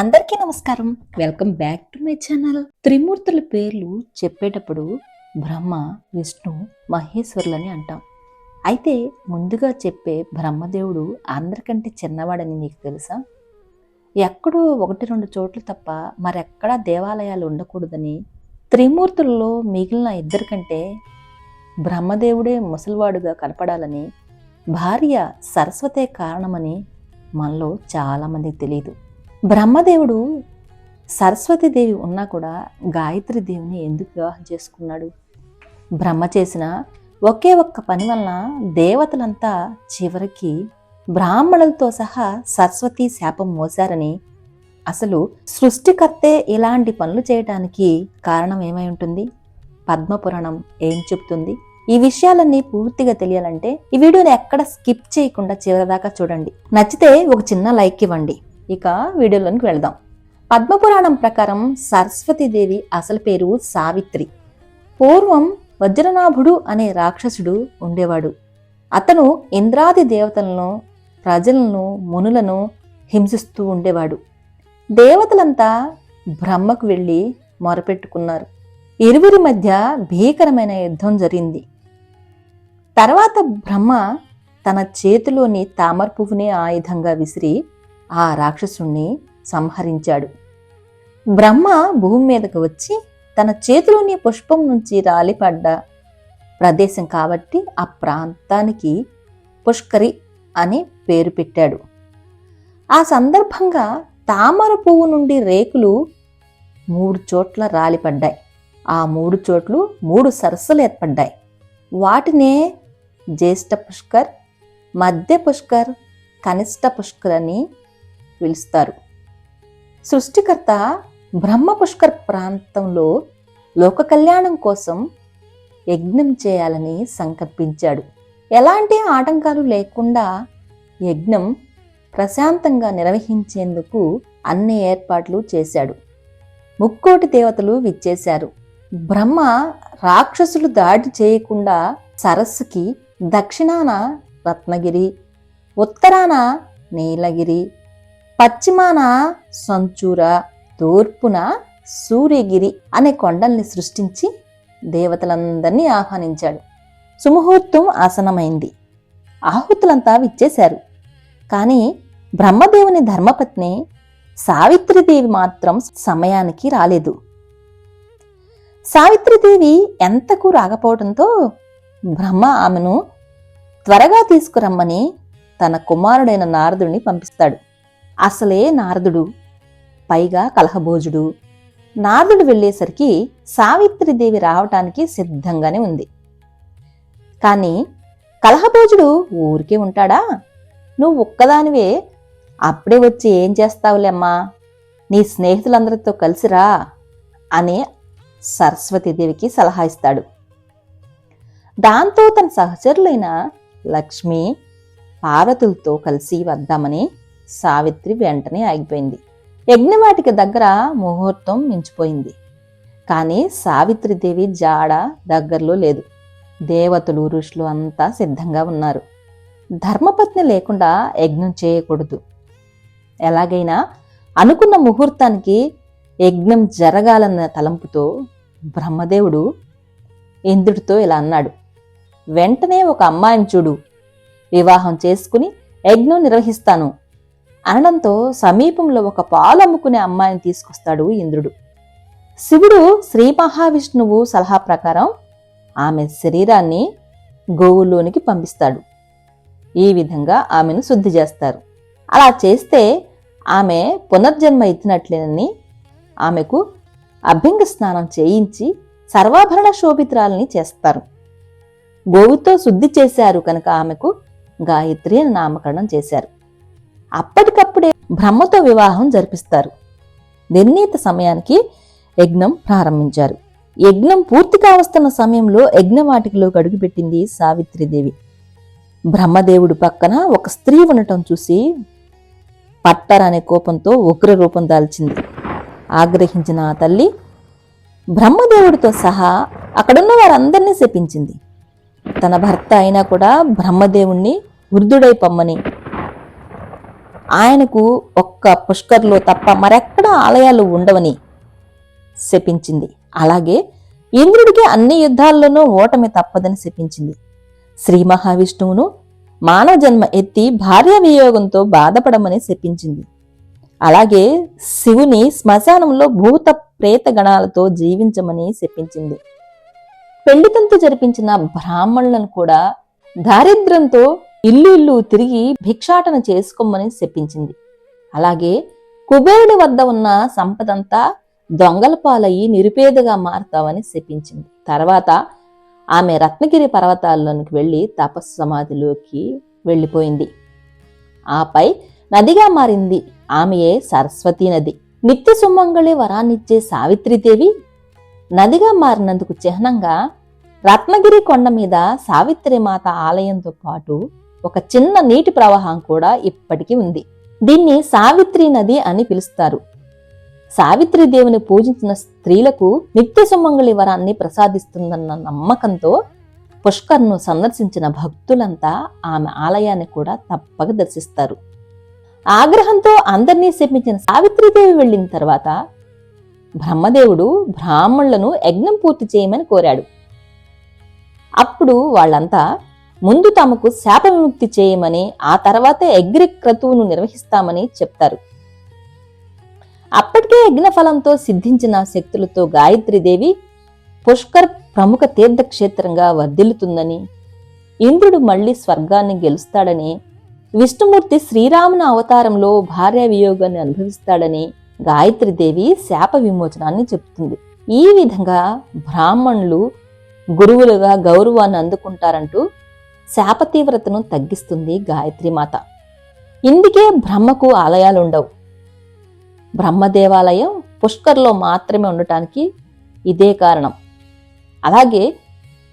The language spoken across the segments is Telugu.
అందరికీ నమస్కారం. Welcome back to my channel త్రిమూర్తుల పేర్లు చెప్పేటప్పుడు బ్రహ్మ విష్ణు మహేశ్వరులని అంటాం. అయితే ముందుగా చెప్పే బ్రహ్మదేవుడు అందరికంటే చిన్నవాడని నీకు తెలుసా? ఎక్కడో ఒకటి రెండు చోట్ల తప్ప మరెక్కడా దేవాలయాలు ఉండకూడదని త్రిమూర్తులలో మిగిలిన ఇద్దరికంటే బ్రహ్మదేవుడే ముసలివాడుగా కనపడాలని భార్య సరస్వతే కారణమని మనలో చాలామందికి తెలియదు బ్రహ్మదేవుడు సరస్వతీదేవి ఉన్నా కూడా గాయత్రి దేవిని ఎందుకు వివాహం చేసుకున్నాడు? బ్రహ్మ చేసిన ఒకే ఒక్క పని వలన దేవతలంతా చివరికి బ్రాహ్మణులతో సహా సరస్వతి శాపం మోశారని అసలు సృష్టికర్తే ఇలాంటి పనులు చేయటానికి కారణం ఏమై ఉంటుంది? పద్మపురాణం ఏం చెప్తుంది ఈ విషయాలన్నీ పూర్తిగా తెలియాలంటే ఈ వీడియోని ఎక్కడ స్కిప్ చేయకుండా చివరిదాకా చూడండి. నచ్చితే ఒక చిన్న లైక్ ఇవ్వండి. ఇక వీడియోలోనికి వెళదాం. పద్మపురాణం ప్రకారం సరస్వతీదేవి అసలు పేరు సావిత్రి. పూర్వం వజ్రనాభుడు అనే రాక్షసుడు ఉండేవాడు. అతను ఇంద్రాది దేవతలను ప్రజలను మునులను హింసిస్తూ ఉండేవాడు. దేవతలంతా బ్రహ్మకు వెళ్ళి మొరపెట్టుకున్నారు. ఇరువురి మధ్య భీకరమైన యుద్ధం జరిగింది. తర్వాత బ్రహ్మ తన చేతిలోని తామర పువ్వునే ఆయుధంగా విసిరి ఆ రాక్షసుణ్ణి సంహరించాడు. బ్రహ్మ భూమి మీదకు వచ్చి తన చేతిలోని పుష్పం నుంచి రాలిపడ్డ ప్రదేశం కాబట్టి ఆ ప్రాంతానికి పుష్కరి అని పేరు పెట్టాడు. ఆ సందర్భంగా తామర పువ్వు నుండి రేకులు మూడు చోట్ల రాలిపడ్డాయి. ఆ మూడు చోట్లు మూడు సరస్సులు ఏర్పడ్డాయి. వాటినే జ్యేష్ఠ పుష్కర్ మధ్య పుష్కర్ కనిష్ట పుష్కర్ అని పిలుస్తారు. సృష్టికర్త బ్రహ్మ పుష్కర్ ప్రాంతంలో లోక కళ్యాణం కోసం యజ్ఞం చేయాలని సంకల్పించాడు. ఎలాంటి ఆటంకాలు లేకుండా యజ్ఞం ప్రశాంతంగా నిర్వహించేందుకు అన్ని ఏర్పాట్లు చేశాడు. ముక్కోటి దేవతలు విచ్చేశారు. బ్రహ్మ రాక్షసులు దాడి చేయకుండా సరస్సుకి దక్షిణాన రత్నగిరి ఉత్తరాన నీలగిరి పశ్చిమాన సంచూర తూర్పున సూర్యగిరి అనే కొండల్ని సృష్టించి దేవతలందరినీ ఆహ్వానించాడు. సుముహూర్తం ఆసనమైంది ఆహుతులంతా విచ్చేశారు. కానీ బ్రహ్మదేవుని ధర్మపత్ని సావిత్రిదేవి మాత్రం సమయానికి రాలేదు. సావిత్రిదేవి ఎంతకు రాకపోవడంతో బ్రహ్మ ఆమెను త్వరగా తీసుకురమ్మని తన కుమారుడైన నారదుడిని పంపిస్తాడు. అసలే నారదుడు పైగా కలహభోజుడు. నారదుడు వెళ్ళేసరికి సావిత్రిదేవి రావటానికి సిద్ధంగానే ఉంది. కానీ కలహభోజుడు ఊరికే ఉంటాడా? నువ్వు ఒక్కదానివే అప్పుడే వచ్చి ఏం చేస్తావులేమ్మా నీ స్నేహితులందరితో కలిసిరా అని సరస్వతీదేవికి సలహా ఇస్తాడు. దాంతో తన సహచరులైన లక్ష్మి పార్వతులతో కలిసి వద్దామని సావిత్రి వెంటనే ఆగిపోయింది. యజ్ఞవాటిక దగ్గర ముహూర్తం మించిపోయింది. కానీ సావిత్రిదేవి జాడ దగ్గరలో లేదు. దేవతలు ఋషులు అంతా సిద్ధంగా ఉన్నారు. ధర్మపత్ని లేకుండా యజ్ఞం చేయకూడదు. ఎలాగైనా అనుకున్న ముహూర్తానికి యజ్ఞం జరగాలన్న తలంపుతో బ్రహ్మదేవుడు ఇంద్రుడితో ఇలా అన్నాడు. వెంటనే ఒక అమ్మాయిని చూడు. వివాహం చేసుకుని యజ్ఞం నిర్వహిస్తాను. అనడంతో సమీపంలో ఒక పాలు అమ్ముకునే అమ్మాయిని తీసుకొస్తాడు ఇంద్రుడు. శివుడు శ్రీ మహావిష్ణువు సలహా ప్రకారం ఆమె శరీరాన్ని గోవులోనికి పంపిస్తాడు. ఈ విధంగా ఆమెను శుద్ధి చేస్తారు. అలా చేస్తే ఆమె పునర్జన్మ ఎత్తినట్లేనని ఆమెకు అభ్యంగ స్నానం చేయించి సర్వాభరణ శోభిత్రాలని చేస్తారు. గోవుతో శుద్ధి చేశారు కనుక ఆమెకు గాయత్రి అని నామకరణం చేశారు. అప్పటికప్పుడే బ్రహ్మతో వివాహం జరిపిస్తారు. నిర్ణీత సమయానికి యజ్ఞం ప్రారంభించారు. యజ్ఞం పూర్తి కావస్తున్న సమయంలో యజ్ఞవాటికలోకి అడుగుపెట్టింది సావిత్రిదేవి. బ్రహ్మదేవుడి పక్కన ఒక స్త్రీ ఉండటం చూసి పట్టర్ అనే కోపంతో ఉగ్ర రూపం దాల్చింది. ఆగ్రహించిన ఆ తల్లి బ్రహ్మదేవుడితో సహా అక్కడున్న వారందరినీ శపించింది. తన భర్త అయినా కూడా బ్రహ్మదేవుణ్ణి వృద్ధుడై పొమ్మని ఆయనకు ఒక్క పుష్కర్లో తప్ప మరెక్కడా ఆలయాలు ఉండవని శపించింది. అలాగే ఇంద్రుడికి అన్ని యుద్ధాల్లోనూ ఓటమి తప్పదని శపించింది. శ్రీ మహావిష్ణువును మానవ జన్మ ఎత్తి భార్య వియోగంతో బాధపడమని శపించింది. అలాగే శివుని శ్మశానంలో భూత ప్రేత గణాలతో జీవించమని శపించింది. పెళ్ళితంతు జరిపించిన బ్రాహ్మణులను కూడా దారిద్ర్యంతో ఇల్లు ఇల్లు తిరిగి భిక్షాటన చేసుకోమని శపించింది. అలాగే కుబేరుడి వద్ద ఉన్న సంపదంతా దొంగల పాలయ్యి నిరుపేదగా మారుతావని శపించింది. తర్వాత ఆమె రత్నగిరి పర్వతాల్లోనికి వెళ్ళి తపస్సు సమాధిలోకి వెళ్ళిపోయింది. ఆపై నదిగా మారింది. ఆమెయే సరస్వతీ నది. నిత్య సుమంగళి వరాన్నిచ్చే సావిత్రిదేవి నదిగా మారినందుకు చిహ్నంగా రత్నగిరి కొండ మీద సావిత్రి మాత ఆలయంతో పాటు ఒక చిన్న నీటి ప్రవాహం కూడా ఇప్పటికీ ఉంది. దీన్ని సావిత్రి నది అని పిలుస్తారు. సావిత్రి దేవుని పూజించిన స్త్రీలకు నిత్య సుమంగళి వరాన్ని ప్రసాదిస్తుందన్న నమ్మకంతో పుష్కర్ను సందర్శించిన భక్తులంతా ఆమె ఆలయాన్ని కూడా తప్పక దర్శిస్తారు. ఆగ్రహంతో అందరినీ శపించిన సావిత్రిదేవి వెళ్ళిన తర్వాత బ్రహ్మదేవుడు బ్రాహ్మణులను యజ్ఞం పూర్తి చేయమని కోరాడు. అప్పుడు వాళ్ళంతా ముందు తమకు శాప విముక్తి చేయమని ఆ తర్వాత యజ్ఞ క్రతువును నిర్వహిస్తామని చెప్తారు. అప్పటికే యజ్ఞఫలంతో సిద్ధించిన శక్తులతో గాయత్రీదేవి పుష్కర్ ప్రముఖ తీర్థక్షేత్రంగా వర్ధిల్లుతుందని ఇంద్రుడు మళ్ళీ స్వర్గాన్ని గెలుస్తాడని విష్ణుమూర్తి శ్రీరాముని అవతారంలో భార్య వియోగాన్ని అనుభవిస్తాడని గాయత్రీదేవి శాప విమోచనాన్ని చెబుతుంది. ఈ విధంగా బ్రాహ్మణులు గురువులుగా గౌరవాన్ని అందుకుంటారంటూ శాప తీవ్రతను తగ్గిస్తుంది గాయత్రీమాత ఇందుకే బ్రహ్మకు ఆలయాలుండవు. బ్రహ్మదేవాలయం పుష్కర్లో మాత్రమే ఉండటానికి ఇదే కారణం. అలాగే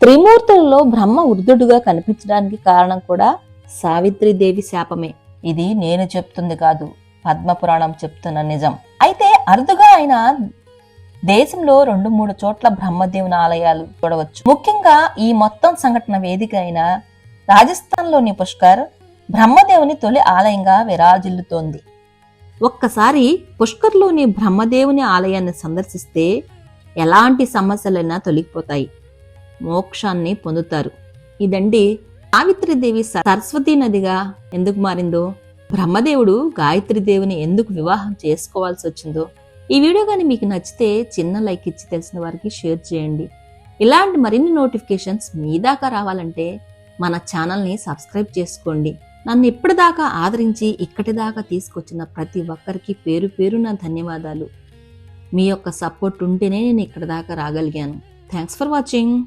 త్రిమూర్తులలో బ్రహ్మ వృద్ధుడుగా కనిపించడానికి కారణం కూడా సావిత్రిదేవి శాపమే. ఇది నేను చెప్తుంది కాదు పద్మపురాణం చెప్తున్న నిజం. అయితే అరుదుగా ఆయన దేశంలో రెండు మూడు చోట్ల బ్రహ్మదేవుని ఆలయాలు చూడవచ్చు. ముఖ్యంగా ఈ మొత్తం సంఘటన వేదిక అయిన రాజస్థాన్లోని పుష్కర్ బ్రహ్మదేవుని తొలి ఆలయంగా విరాజిల్లుతోంది. ఒక్కసారి పుష్కర్లోని బ్రహ్మదేవుని ఆలయాన్ని సందర్శిస్తే ఎలాంటి సమస్యలైనా తొలగిపోతాయి. మోక్షాన్ని పొందుతారు. ఇదండి సావిత్రిదేవి సరస్వతీ నదిగా ఎందుకు మారిందో బ్రహ్మదేవుడు గాయత్రీదేవిని ఎందుకు వివాహం చేసుకోవాల్సి వచ్చిందో ఈ వీడియో కానీ మీకు నచ్చితే చిన్న లైక్ ఇచ్చి తెలిసిన వారికి షేర్ చేయండి. ఇలాంటి మరిన్ని నోటిఫికేషన్స్ మీ దాకా రావాలంటే మన ఛానల్ని సబ్స్క్రైబ్ చేసుకోండి. నన్ను ఇప్పటిదాకా ఆదరించి ఇక్కటిదాకా తీసుకొచ్చిన ప్రతి ఒక్కరికి పేరు పేరున ధన్యవాదాలు. మీ యొక్క సపోర్ట్ ఉంటేనే నేను ఇక్కడ దాకా రాగలిగాను. Thanks for watching